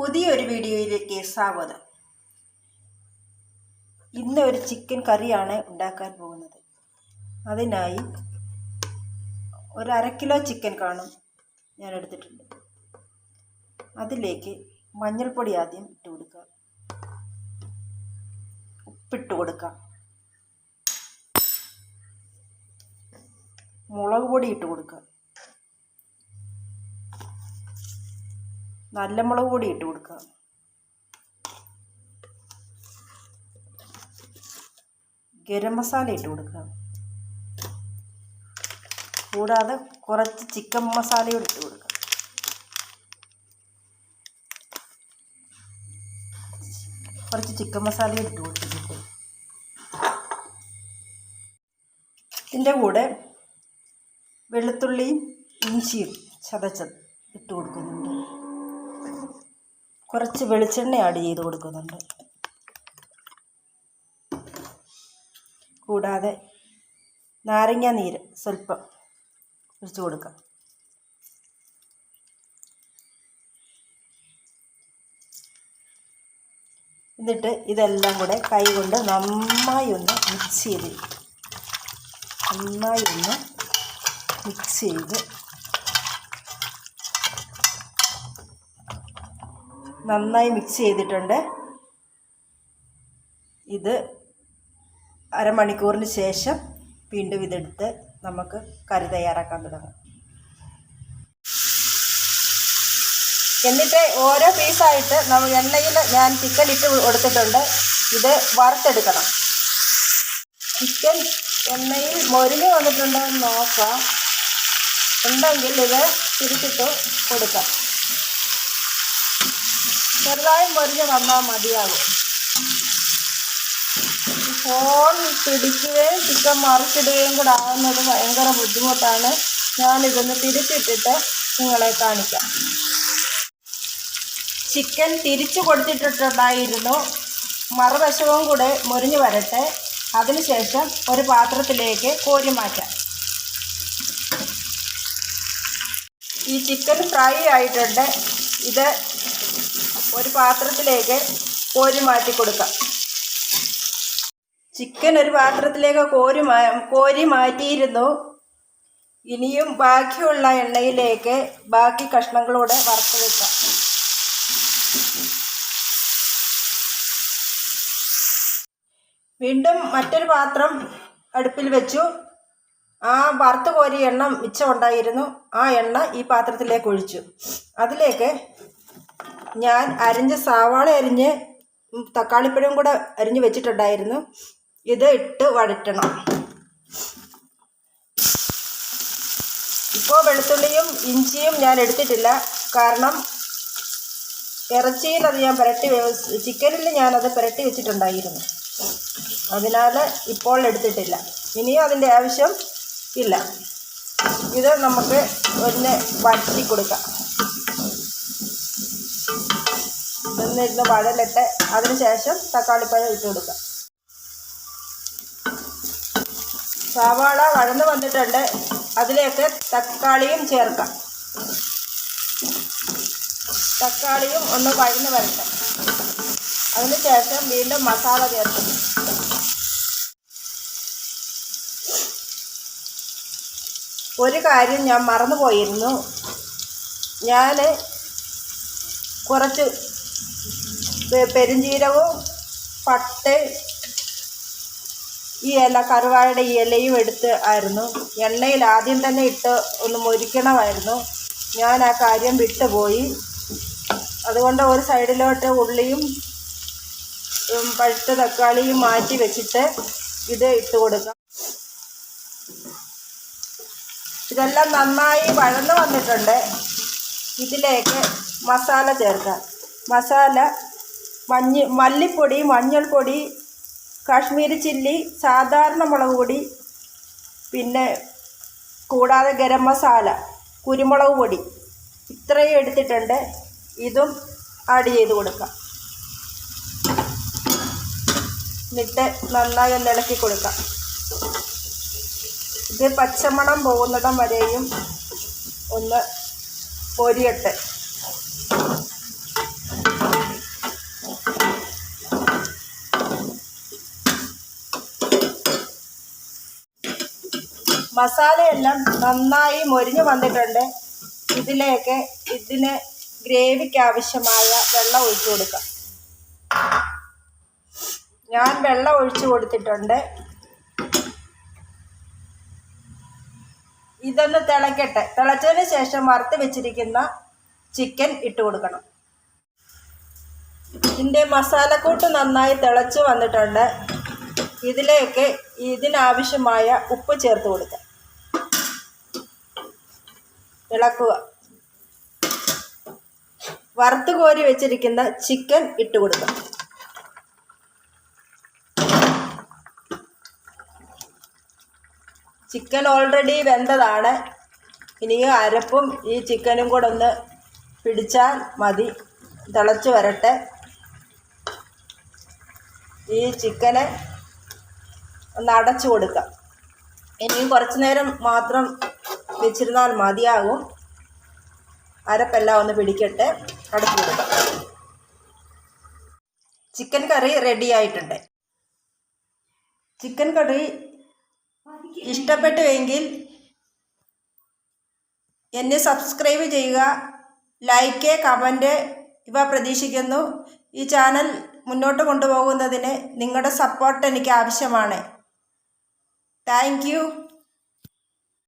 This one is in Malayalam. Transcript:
പുതിയൊരു വീഡിയോയിലേക്ക് സ്വാഗതം. ഇന്ന് ഒരു ചിക്കൻ കറിയാണ് ഉണ്ടാക്കാൻ പോകുന്നത്. അതിനായി ഒരു അര കിലോ ചിക്കൻ കാണും ഞാൻ എടുത്തിട്ടുണ്ട്. അതിലേക്ക് മഞ്ഞൾപ്പൊടി ആദ്യം ഇട്ട് കൊടുക്കുക ഉപ്പിട്ട് കൊടുക്കാം. മുളക് പൊടി ഇട്ട് കൊടുക്കുക നല്ല മുളക് പൊടി ഇട്ട് കൊടുക്കുക. ഗരം മസാല ഇട്ട് കൊടുക്കുക. കൂടാതെ കുറച്ച് ചിക്കൻ മസാലയും ഇട്ട് കൊടുക്കുക. കുറച്ച് ചിക്കൻ മസാലയും ഇട്ട് കൊടുത്തിട്ടുണ്ട്. ഇതിന്റെ കൂടെ വെളുത്തുള്ളിയും ഇഞ്ചിയും ചതച്ചത് ഇട്ട് കൊടുക്കുന്നുണ്ട്. കുറച്ച് വെളിച്ചെണ്ണ ആഡ് ചെയ്ത് കൊടുക്കുന്നുണ്ട്. കൂടാതെ നാരങ്ങ നീര് സ്വല്പം ഒഴിച്ചു കൊടുക്കാം. എന്നിട്ട് ഇതെല്ലാം കൂടെ കൈ കൊണ്ട് നന്നായി ഒന്ന് മിക്സ് ചെയ്ത് നന്നായി ഒന്ന് മിക്സ് ചെയ്ത് നന്നായി മിക്സ് ചെയ്തിട്ടുണ്ട്. ഇത് അരമണിക്കൂറിന് ശേഷം വീണ്ടും ഇതെടുത്ത് നമുക്ക് കറി തയ്യാറാക്കാൻ തുടങ്ങാം. എന്നിട്ട് ഓരോ പീസായിട്ട് നമ്മൾ എണ്ണയിൽ ഞാൻ ചിക്കൻ ഇട്ട് കൊടുത്തിട്ടുണ്ട്. ഇത് വറുത്തെടുക്കണം. ചിക്കൻ എണ്ണയിൽ മൊരിഞ്ഞ് വന്നിട്ടുണ്ടോ എന്ന് നോക്കാം. ഉണ്ടെങ്കിൽ ഇത് തിരിച്ചിട്ട് കൊടുക്കാം. ചെറുതായി പൊരിഞ്ഞ് വന്നാൽ മതിയാകും. ഫോൺ പിടിക്കുകയും ചിക്കൻ മറിച്ചിടുകയും കൂടെ ആകുന്നത് ഭയങ്കര ബുദ്ധിമുട്ടാണ്. ഞാനിതൊന്ന് തിരിച്ചിട്ടിട്ട് നിങ്ങളെ കാണിക്കാം. ചിക്കൻ തിരിച്ചു കൊടുത്തിട്ടുണ്ടായിരുന്നു മറുവശവും കൂടെ മുരിഞ്ഞു വരട്ടെ. അതിനുശേഷം ഒരു പാത്രത്തിലേക്ക് കോരി മാറ്റാം. ഈ ചിക്കൻ ഫ്രൈ ആയിട്ടുണ്ട്. ഇത് ഒരു പാത്രത്തിലേക്ക് കോരി മാറ്റി കൊടുക്കാം. ചിക്കൻ ഒരു പാത്രത്തിലേക്ക് കോരി കോരി മാറ്റിയിരുന്നു. ഇനിയും ബാക്കിയുള്ള എണ്ണയിലേക്ക് ബാക്കി കഷ്ണങ്ങളൂടെ വറുത്ത് വെക്കാം. വീണ്ടും മറ്റൊരു പാത്രം അടുപ്പിൽ വെച്ചു. ആ വറുത്ത് കോരി എണ്ണ മിച്ചമുണ്ടായിരുന്നു. ആ എണ്ണ ഈ പാത്രത്തിലേക്ക് ഒഴിച്ചു. അതിലേക്ക് ഞാൻ അരിഞ്ഞ സവാള അരിഞ്ഞ് തക്കാളിപ്പഴം കൂടെ അരിഞ്ഞ് വെച്ചിട്ടുണ്ടായിരുന്നു. ഇത് ഇട്ട് വഴറ്റണം. ഇപ്പോൾ വെളുത്തുള്ളിയും ഇഞ്ചിയും ഞാൻ എടുത്തിട്ടില്ല. കാരണം ഇറച്ചിയിൽ അത് ഞാൻ പുരട്ടി ചിക്കനിൽ ഞാനത് പുരട്ടി വെച്ചിട്ടുണ്ടായിരുന്നു. അതിനാൽ ഇപ്പോൾ എടുത്തിട്ടില്ല. ഇനിയും അതിന്റെ ആവശ്യം ഇല്ല. ഇത് നമുക്ക് ഒന്ന് വഴറ്റി കൊടുക്കാം. എന്നിരുന്ന് വഴലിട്ട് അതിന് ശേഷം തക്കാളിപ്പഴം ഇട്ട് കൊടുക്കാം സവാള വഴന്ന് വന്നിട്ടുണ്ട്. അതിലേക്ക് തക്കാളിയും ചേർക്കാം. തക്കാളിയും ഒന്ന് വഴന്ന് വരട്ടെ. അതിന് ശേഷം വീണ്ടും മസാല ചേർക്കും. ഒരു കാര്യം ഞാൻ മറന്നുപോയിരുന്നു. ഞാൻ കുറച്ച് പെരുംജീരകവും പട്ട് ഈ ഇല കറുവാഴയുടെ ഇലയും എടുത്ത് ആയിരുന്നു. എണ്ണയിൽ ആദ്യം തന്നെ ഇട്ട് ഒന്ന് മുരിക്കണമായിരുന്നു. ഞാൻ ആ കാര്യം വിട്ടുപോയി. അതുകൊണ്ട് ഒരു സൈഡിലോട്ട് ഉള്ളിയും പഴുത്ത തക്കാളിയും മാറ്റി വെച്ചിട്ട് ഇത് ഇട്ട് കൊടുക്കാം. ഇതെല്ലാം നന്നായി വഴന്ന് വന്നിട്ടുണ്ട്. ഇതിലേക്ക് മസാല ചേർക്കാം. മസാല മഞ്ഞ മല്ലിപ്പൊടി മഞ്ഞൾപ്പൊടി കാശ്മീരി ചില്ലി സാധാരണ മുളക് പൊടി പിന്നെ കൂടാതെ ഗരം മസാല കുരുമുളക് പൊടി. ഇത്രയും എടുത്തിട്ടുണ്ട്. ഇതും ആഡ് ചെയ്ത് കൊടുക്കാം. എന്നിട്ട് നന്നായി ഒന്ന് ഇളക്കി കൊടുക്കാം. ഇത് പച്ചമണം പോകുന്നിടം വരെയും ഒന്ന് പൊരിയട്ടെ. മസാലയെല്ലാം നന്നായി മൊരിഞ്ഞു വന്നിട്ടുണ്ട്. ഇതിലേക്ക് ഇതിന് ഗ്രേവിക്ക് ആവശ്യമായ വെള്ളം ഒഴിച്ചു കൊടുക്കാം. ഞാൻ വെള്ളം ഒഴിച്ചു കൊടുത്തിട്ടുണ്ട്. ഇതൊന്ന് തിളക്കട്ടെ. തിളച്ചതിന് ശേഷം വറുത്ത് വെച്ചിരിക്കുന്ന ചിക്കൻ ഇട്ട് കൊടുക്കണം. ഇതിന്റെ മസാലക്കൂട്ട് നന്നായി തിളച്ച് വന്നിട്ടുണ്ട്. ഇതിലേക്ക് ഇതിനാവശ്യമായ ഉപ്പ് ചേർത്ത് കൊടുക്കാം. ഇളക്കുക വറുത്ത് കോരി വെച്ചിരിക്കുന്ന ചിക്കൻ ഇട്ട് കൊടുക്കാം ചിക്കൻ ഓൾറെഡി വെന്തതാണ്. ഇനി അരപ്പും ഈ ചിക്കനും കൂടെ ഒന്ന് പിടിച്ചാൽ മതി. തിളച്ച് വരട്ടെ. ഈ ചിക്കനെ ഒന്ന് അടച്ചു കൊടുക്കാം ഇനിയും കുറച്ച് നേരം മാത്രം വെച്ചിരുന്നാൽ മതിയാകും. അരപ്പെല്ലാം ഒന്ന് പിടിക്കട്ടെ. അടച്ചു കൊടുക്കാം. ചിക്കൻ കറി റെഡി ആയിട്ടുണ്ട്. ചിക്കൻ കറി ഇഷ്ടപ്പെട്ടുവെങ്കിൽ എന്നെ സബ്സ്ക്രൈബ് ചെയ്യുക ലൈക്ക് കമന്റ് ഇവ പ്രതീക്ഷിക്കുന്നു. ഈ ചാനൽ മുന്നോട്ട് കൊണ്ടുപോകുന്നതിന് നിങ്ങളുടെ സപ്പോർട്ട് എനിക്ക് ആവശ്യമാണ്. താങ്ക്